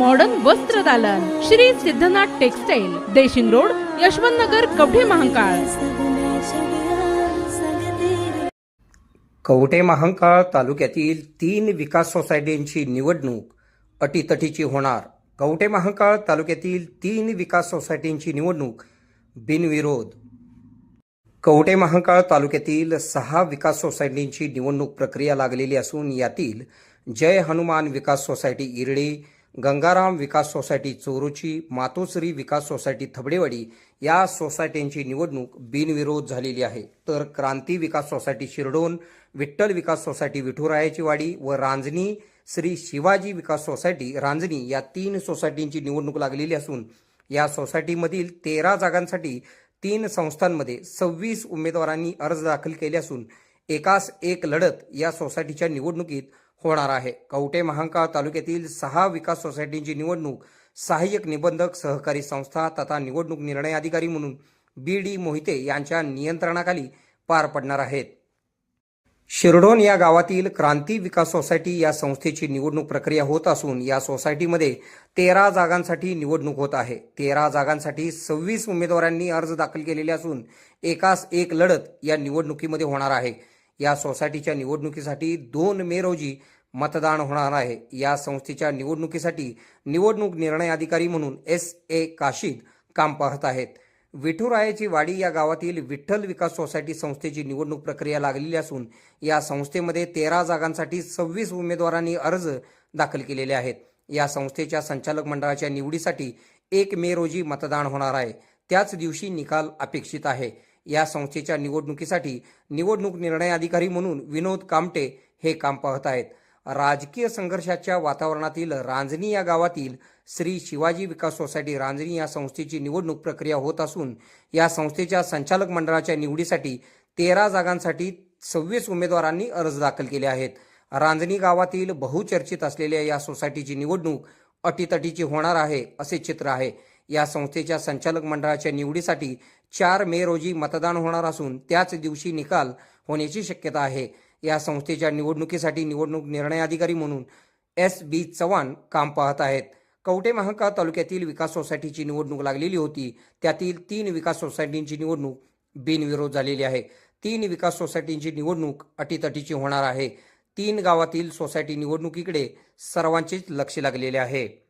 Modern वस्त्र दालन. Shri Siddhanath textile Deshing road Yashwant Nagar Kavathe Mahankal. Kavathe Mahankal तालुक्यातील तीन विकास सोसायटींची निवडणूक अटीतटीची होणार. कवठे महांकाळ तालुक्यातील तीन विकास सोसायटींची निवडणूक बिनविरोध. कवठे महांकाळ तालुक्यातील सहा विकास सोसायटींची निवडणूक प्रक्रिया लागलेली असून यातील Jai Hanuman Vikas society Irali Gangaram Vikas society Chorochi Matoshri Vikas society Thabdewadi या सोसायटींची निवडणूक बिनविरोध झालेली आहे. तर क्रांती विकास सोसायटी शिरडोन विठ्ठल विकास सोसायटी विठुरायाची वाडी व रांजणी श्री शिवाजी विकास सोसायटी रांजणी या तीन सोसायटींची निवडणूक लागलेली असून या सोसायटीमधील तेरा जागांसाठी तीन संस्थांमध्ये सव्वीस उमेदवारांनी अर्ज दाखल केले असून एकास एक लढत या सोसायटीच्या निवडणुकीत होणार आहे. कवटे महांकाळ तालुक्यातील सहा विकास सोसायटींची निवडणूक सहाय्यक निबंधक सहकारी संस्था तथा निवडणूक निर्णय अधिकारी म्हणून बी डी मोहिते यांच्या नियंत्रणाखाली पार पडणार आहेत. शिरडोन या गावातील क्रांती विकास सोसायटी या संस्थेची निवडणूक प्रक्रिया होत असून या सोसायटीमध्ये तेरा जागांसाठी निवडणूक होत आहे. तेरा जागांसाठी सव्वीस उमेदवारांनी अर्ज दाखल केलेले असून एकास एक लढत या निवडणुकीमध्ये होणार आहे. या सोसायटीच्या निवडणुकीसाठी दोन मे रोजी मतदान होणार आहे. या संस्थेच्या निवडणुकीसाठी निवडणूक निर्णय अधिकारी म्हणून एस ए काशीद काम पाहत आहेत. विठुरायाची वाडी या गावातील विठ्ठल विकास सोसायटी संस्थेची निवडणूक प्रक्रिया लागलेली असून या संस्थेमध्ये तेरा जागांसाठी सव्वीस उमेदवारांनी अर्ज दाखल केलेले आहेत. या संस्थेच्या संचालक मंडळाच्या निवडीसाठी एक मे रोजी मतदान होणार आहे. त्याच दिवशी निकाल अपेक्षित आहे. या संस्थेच्या निवडणुकीसाठी निवडणूक निर्णय अधिकारी म्हणून विनोद कामटे हे काम पाहत आहेत. राजकीय संघर्षाच्या वातावरणातील रांजणी या गावातील श्री शिवाजी विकास सोसायटी रांजणी या संस्थेची निवडणूक प्रक्रिया होत असून या संस्थेच्या संचालक मंडळाच्या निवडीसाठी तेरा जागांसाठी सव्वीस उमेदवारांनी अर्ज दाखल केले आहेत. रांजणी गावातील बहुचर्चित असलेल्या या सोसायटीची निवडणूक अटीतटीची होणार आहे असे चित्र आहे. या संस्थेच्या संचालक मंडळाच्या निवडीसाठी चार मे रोजी मतदान होणार असून त्याच दिवशी निकाल होण्याची शक्यता आहे. या संस्थेच्या निवडणुकीसाठी निवडणूक निर्णय अधिकारी म्हणून एस बी चव्हाण काम पाहत आहेत. कवटे महांकाळ तालुक्यातील विकास सोसायटीची निवडणूक लागलेली होती. त्यातील तीन विकास सोसायटींची निवडणूक बिनविरोध झालेली आहे. तीन विकास सोसायटींची निवडणूक अटीतटीची होणार आहे. तीन गावातील सोसायटी निवडणुकीकडे सर्वांचेच लक्ष लागलेले आहे.